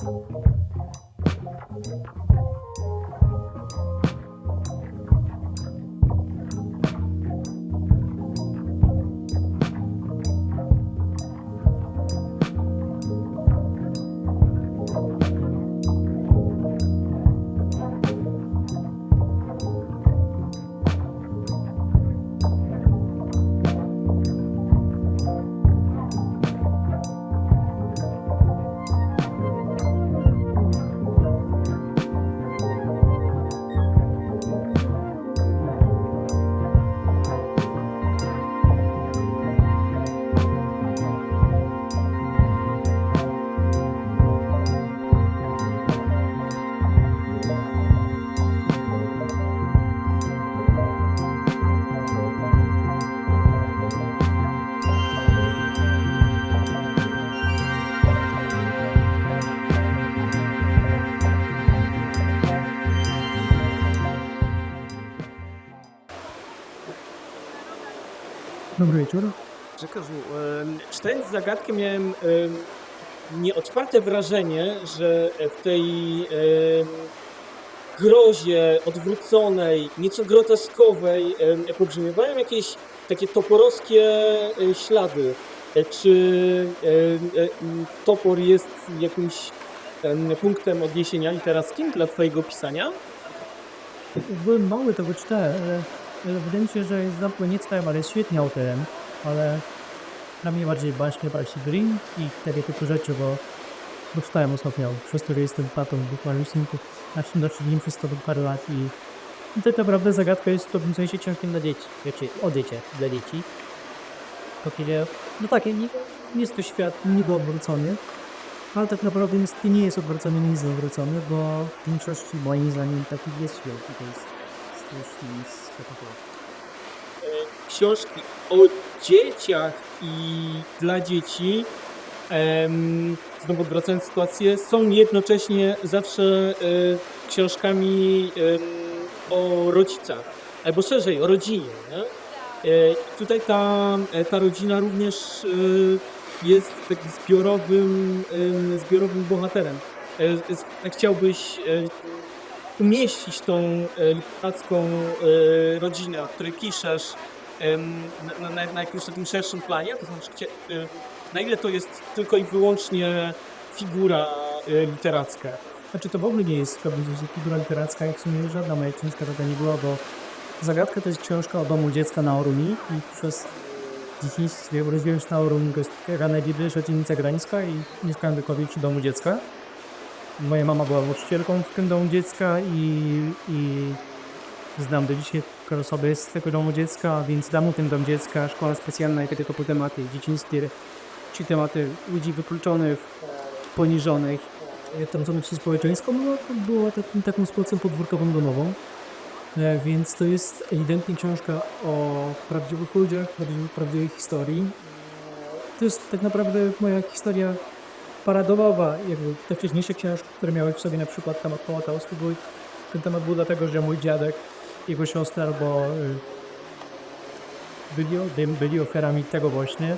Thank you. Dobry wieczór. Em, czytając zagadkę miałem em, nieodparte wrażenie, że w tej grozie odwróconej, nieco groteskowej em, pogrzebiewają jakieś takie toporowskie e, ślady. E, Czy e, topor jest jakimś em, punktem odniesienia literackim dla Twojego pisania? Byłem mały, czytałem, ale, ale wydaje mi się, że jest zamkły nie czytałem, ale jest świetnie autorem, ale dla mnie bardziej baśnie Barsi Green i takie typu rzeczy, bo dostałem ostatnio, przez że jestem tatą dwóch małysynków, znaczy znaczy nim przez to parę lat i tak naprawdę zagadka jest w pewnym sensie książkiem dla dzieci, znaczy o dzieciach dla dzieci. To kiedy, no tak, nie, jest to świat niby odwrócony, ale tak naprawdę nie jest odwrócony, nie jest odwrócony, bo w większości moim zdaniem taki jest świat to jest strasznie spektakularne. książki o dzieciach i dla dzieci, znowu odwracając sytuację, są jednocześnie zawsze e, książkami o rodzicach, albo szerzej o rodzinie. Nie? E, tutaj ta, e, ta rodzina również e, jest takim zbiorowym, zbiorowym bohaterem. E, jak chciałbyś e, umieścić tą e, literacką e, rodzinę, o której piszesz, na, na, na jakimś takim szerszym planie, to znaczy e, na ile to jest tylko i wyłącznie figura literacka. Znaczy to w ogóle nie jest w figura literacka, jak w sumie żadna moja książka taka nie była, bo Zagadka to jest książka o domu dziecka na Oruni i przez dzieciństwie urodziłem się na Oruni, to jest Rana Biby, Szczecinica Grańska i mieszkałem w Wykowie przy domu dziecka. Moja mama była właścicielką w tym domu dziecka i, i znam do dzisiaj osoby z tego domu dziecka, więc dam mu ten dom dziecka, szkoła specjalna i takie typu tematy dzieciństwie, czy tematy ludzi wykluczonych, poniżonych, trąconych przez społeczeństwo, było, było takim, taką sytuacją podwórkową domową. E, Więc to jest ewidentnie książka o prawdziwych ludziach, prawdziwej historii. To jest tak naprawdę moja historia paradowowa. Jakby te wcześniejsze książki, które miały w sobie na przykład temat Hołokaustu, były, ten temat był dlatego, że mój dziadek, jego siostra albo y, byli, byli- ofiarami tego właśnie,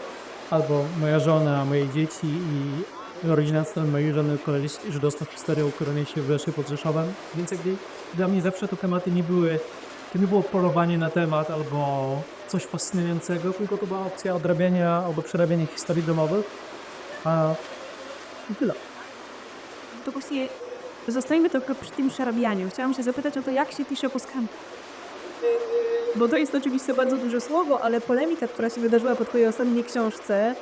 albo moja żona, moje dzieci i rodzina strony mojej żony koleś żydowska historia ukorony się w Lesie pod Rzeszowem, więc jakby dla mnie zawsze te tematy nie były, to nie było polowanie na temat albo coś fascynującego, tylko to była opcja odrabiania albo przerabiania historii domowych, a i tyle. To właśnie zostańmy tylko przy tym przerabianiu. Chciałam się zapytać o to, jak się pisze po skamie. Bo to jest oczywiście bardzo duże słowo, ale polemika, która się wydarzyła po twojej ostatniej książce,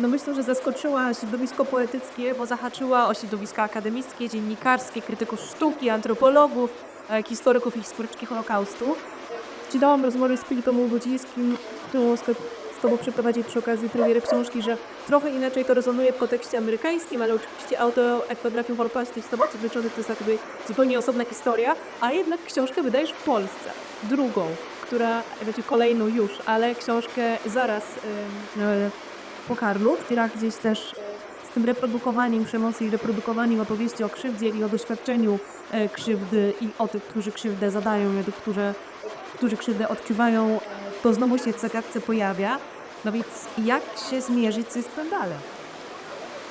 no myślę, że zaskoczyła środowisko poetyckie, bo zahaczyła o środowiska akademickie, dziennikarskie, krytyków sztuki, antropologów, e, historyków i historyczki Holokaustu. Czytałam rozmowy z Filipem Ługodzińskim, którą z z Tobą przeprowadzić przy okazji premiery książki, że trochę inaczej to rezonuje w kontekście amerykańskim, ale oczywiście autoetnografią Holokaustu jest to bardzo wyczony, to jest jakby zupełnie osobna historia, a jednak książkę wydajesz w Polsce. Drugą, która, znaczy kolejną już, ale książkę zaraz e, po Karlu, która gdzieś też z tym reprodukowaniem przemocy i reprodukowaniem opowieści o krzywdzie i o doświadczeniu e, krzywdy i o tych, którzy krzywdę zadają i o tych, którzy, którzy krzywdę odczuwają, to znowu się zagadce pojawia. No więc jak się zmierzyć z dalej?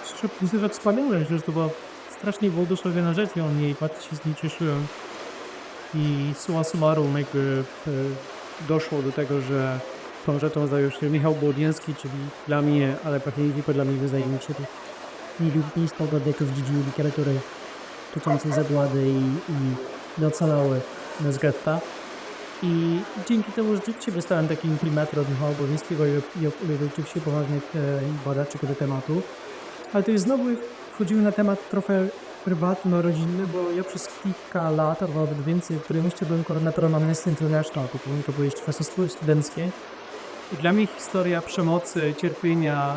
Szczerze, Myślę, że wspaniałe, że to była strasznie błogosławiona rzecz i on jej bardzo się z niej. I suma summarum jakby e, doszło do tego, że tą rzeczą zajął się Michał Błodziński, czyli dla mnie, ale pewnie nie tylko dla mnie się, nielubieństwo godników w dziedzinie literatury dotyczącej zagłady i, i docalały z getta. I dzięki temu rzeczywiście dostałem taki imprimenter od Michała Błodzińskiego i, rzeczywiście poważnych e, badaczy tego tematu. Ale to jest znowu wchodzimy na temat trochę prywatno-rodzinny, bo ja przez kilka lat, albo nawet więcej, w którym jeszcze byłem koordynatorem Amnesty International, to, to były jeszcze czasy stu- studenckie. I dla mnie historia przemocy, cierpienia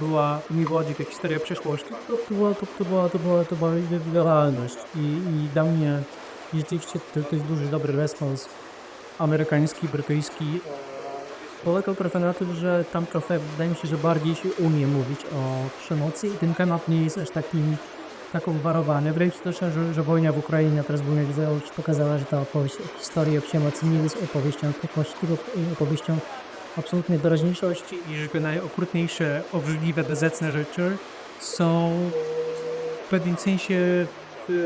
była, mi Włodzik, jak historia przeszłości, to, to, była, to, to, to, była, to była realność. I, i dla mnie rzeczywiście to, to jest duży, dobry respons amerykański, brytyjski. Polegał trochę na tym, że tam trochę, wydaje mi się, że bardziej się umie mówić o przemocy i ten temat nie jest aż takim taką warowany. Wręcz też, że, że wojna w Ukrainie, teraz bym jak pokazała, że ta opowieść, historia przemocy nie jest opowieścią tylko tylko opowieścią absolutnie teraźniejszości i że najokrutniejsze, obrzydliwe, bezecne rzeczy są w pewnym sensie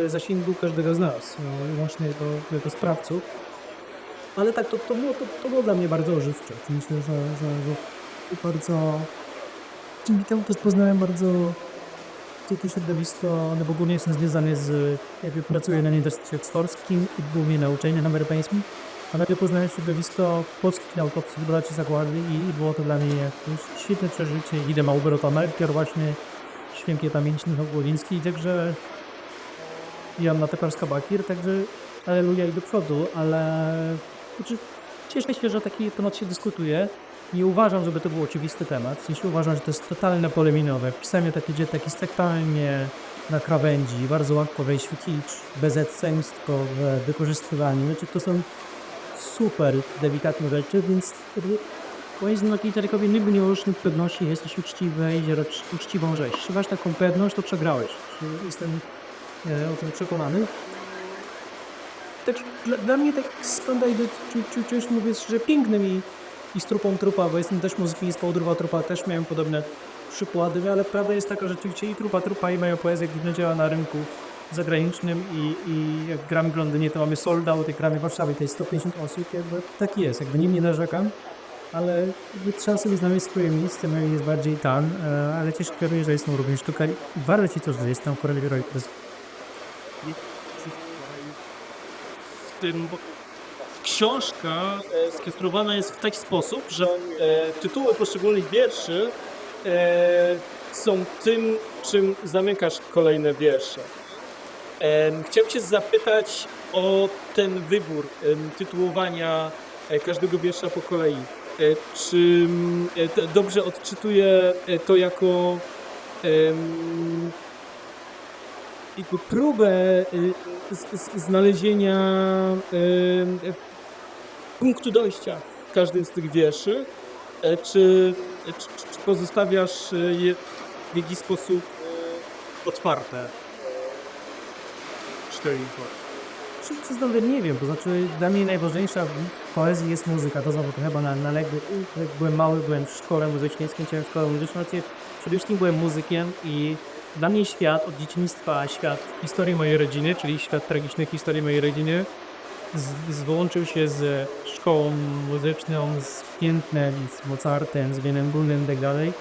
zasięgu każdego z nas, no, łącznie do, do sprawców. Ale tak, to, to, było, to, to było dla mnie bardzo ożywcze. Myślę, że, że, że bardzo... Dzięki temu też poznałem bardzo to środowisko, no bo ogólnie jestem związany z, jakby pracuję na Uniwersytecie Oxfordzkim i głównie na uczelni amerykańskim, ale ja poznałem środowisko polskich naukowców, braci zakłady i, i było to dla mnie świetne przeżycie. Idę Małgorzata Merkier właśnie, świętej pamięci Michał Głoliński, także Joanna Teparska-Bakir, także aleluja i do przodu, ale znaczy, cieszę się, że taki temat się dyskutuje. Nie uważam, żeby to był oczywisty temat. Sensie uważam, że to jest totalne pole minowe. Pisanie takie dzieje taki totalnie na krawędzi, bardzo łatwo wejść w kicz, bezeceństwo, w wykorzystywaniu. Znaczy, to są super delikatne rzeczy, więc moim zdaniem literkowi nigdy nie mieć pewności, jesteś uczciwy i uczciwą rzecz. Jeśli masz taką pewność, to przegrałeś. Jestem o tym przekonany. Tak, dla, dla mnie tak skądaj do czegoś mówię, że pięknym i, i strupą trupa, bo jestem też z Połudrowa Trupa, też miałem podobne przykłady, ale prawda jest taka, że rzeczywiście i trupa trupa i moja poezja głównie działa na rynku zagranicznym i, i jak gramy w Londynie, to mamy sold out, jak gramy w Warszawie, to jest 150 osób, jakby tak jest, jakby nim nie narzekam, ale trzeba sobie znaleźć swoje miejsce, moje jest bardziej tan, e, ale też kieruję, że jestem również tutaj. Bardzo ci to, że jestem Corel Reuters. W tym, bo książka skierowana jest w taki sposób, że e, tytuły poszczególnych wierszy e, są tym, czym zamykasz kolejne wiersze. E, chciałem Cię zapytać o ten wybór tytułowania każdego wiersza po kolei. Czy dobrze odczytuję to jako jakby próbę y, znalezienia y, punktu dojścia w każdym z tych wierszy, e, czy, czy, czy pozostawiasz y, je w jakiś sposób otwarte? Cztery Czy przyznam, nie wiem, to znaczy dla mnie najważniejsza w poezji jest muzyka, to znowu to chyba na, na legły, jak byłem mały, byłem w szkole muzycznej, skończyłem szkołę muzyczną, znaczy przede wszystkim byłem muzykiem i dla mnie świat od dzieciństwa, świat historii mojej rodziny, czyli świat tragicznej historii mojej rodziny, złączył się z szkołą muzyczną, z Piętnem, z Mozartem, z Wienem Bullem itd.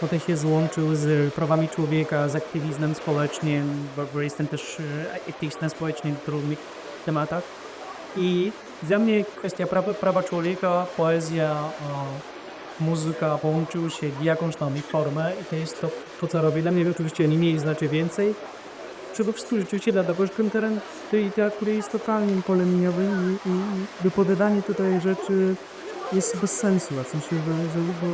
Potem się złączył z prawami człowieka, z aktywizmem społecznym, bo jestem też e, aktywistą społecznym w różnych tematach. I dla mnie kwestia prawa, prawa człowieka, poezja, e, muzyka połączyły się w jakąś tam formę i to jest to, to co robię. Dla mnie oczywiście nie mniej znaczy więcej. Przede wszystkim rzeczywiście że ten teren tej literatury jest totalnie polemiowym i, i, wypowiadanie tutaj rzeczy jest bez sensu, w sensie, że, że bo,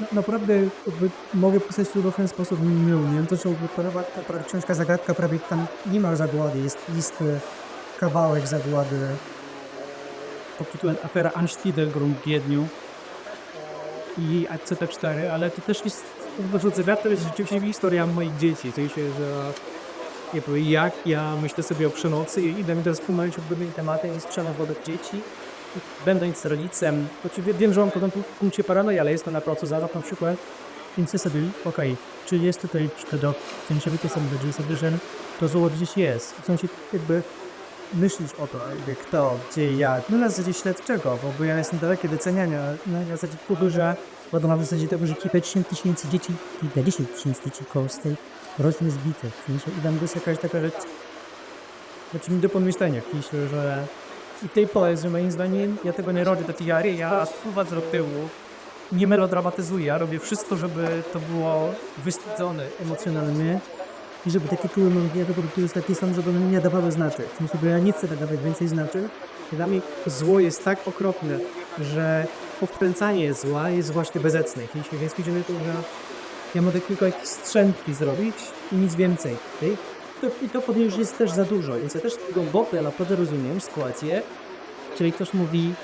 na- naprawdę jakby mogę pisać to w ten sposób mylnie. To są ta książka Zagadka prawie tam nie ma zagłady, jest, jest e, kawałek zagłady pod tytułem Afera Anstiedelgrum w Wiedniu i ACT4, ale to też jest, wyrzucę wiatr, to jest rzeczywiście historia moich dzieci, w sensie, że jak ja myślę sobie o przemocy i idę mi teraz pomawiać o pewnych tematem jest przemoc wobec dzieci. Będąc rodzicem, oczywiście wiem, że mam po tym punkcie paranoję, ale jest to na placu zabaw na przykład. Więc sobie, okej, czy jest tutaj śladok, w sensie będzie sobie, że to zło gdzieś jest. W sensie jakby myślisz o to, jakby kto, gdzie, jak. No na zasadzie śledczego, bo, bo ja jestem daleki do ceniania, na zasadzie tego, że bo na zasadzie tego, że kilkadziesiąt tysięcy dzieci, kilkadziesiąt tysięcy dzieci koło z tej rośnie zbitych. W sensie i tam jest jakaś taka rzecz, znaczy mi do pomyślenia, jakiś, że i tej poezji moim zdaniem, ja tego nie robię do tiary, ja suwa z tyłu, nie melodramatyzuję, ja robię wszystko, żeby to było wysadzone emocjonalnie i żeby moje po prostu jest takie są, żeby one nie dawały znaczek. W sensie, ja nie chcę nadawać więcej znaczek. Dla mnie zło jest tak okropne, że powkręcanie zła jest właśnie bezecne. Jeśli więc o to, że ja mogę tylko jakieś strzępki zrobić i nic więcej. To, I to już jest też za dużo. Więc ja też głęboko, naprawdę rozumiem sytuację, czyli ktoś mówi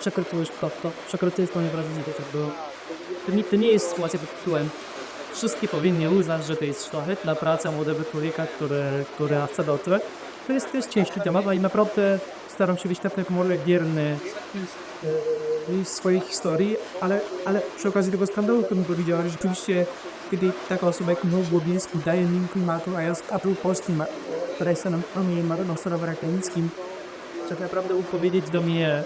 przekroczyłeś to, to przekroczyłeś wrażliwość, bo to nie, to nie jest sytuacja pod tytułem wszystkie powinni uznać, że to jest szlachetna praca młodego człowieka, który, który chce dotrzeć. To jest, to jest ciężki temat i naprawdę staram się być tak jak może bierny e, swojej historii, ale, ale przy okazji tego skandalu, którym powiedziałem, że rzeczywiście kiedy taka osoba jak Michał Głobiński daje mi klimatu, a ja z Apple Polskim, która jest na mnie Marnosorem Rakinickim, tak naprawdę powiedzieć do mnie,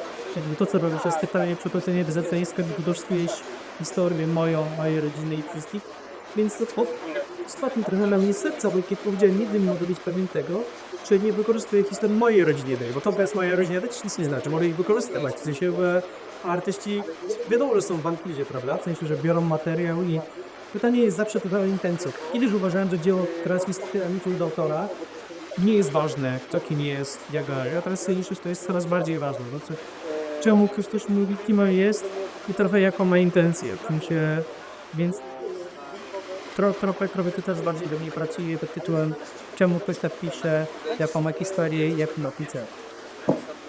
to co robię przez pytanie, przekroczenie deserteńskie, wykorzystujesz historię moją, mojej rodziny i wszystkich. Więc to po- spadł trochę na mnie serca, bo kiedy powiedziałem, nigdy nie mogę być pewien tego, czy nie wykorzystuję historii mojej rodziny, bo to bez mojej rodziny też nic nie znaczy, mogę ich wykorzystywać. W sensie, artyści wiadomo, że są w bankizie, prawda? W sensie, że biorą materiał i pytanie jest zawsze trochę o intencją. Kiedyś uważałem, że dzieło kreacjów z do autora nie jest ważne, kto kim jest, jak. Ja teraz że to jest coraz bardziej ważne. No, co, czemu ktoś mówi, kim on jest i trochę jaką ma intencję. W sensie, więc tro, trochę, trochę to też bardziej do mnie pracuje pod tytułem czemu ktoś tak pisze, jaką ma historię, jak ma pisać.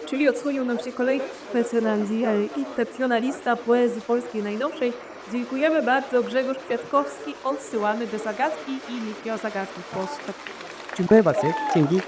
Czyli odsłonił nam się kolejny specjalista- intencjonalista poezji polskiej najnowszej. Dziękujemy bardzo. Grzegorz Kwiatkowski. Odsyłamy do zagadki i Mikio zagadki. Post. Dziękuję bardzo. Dzięki.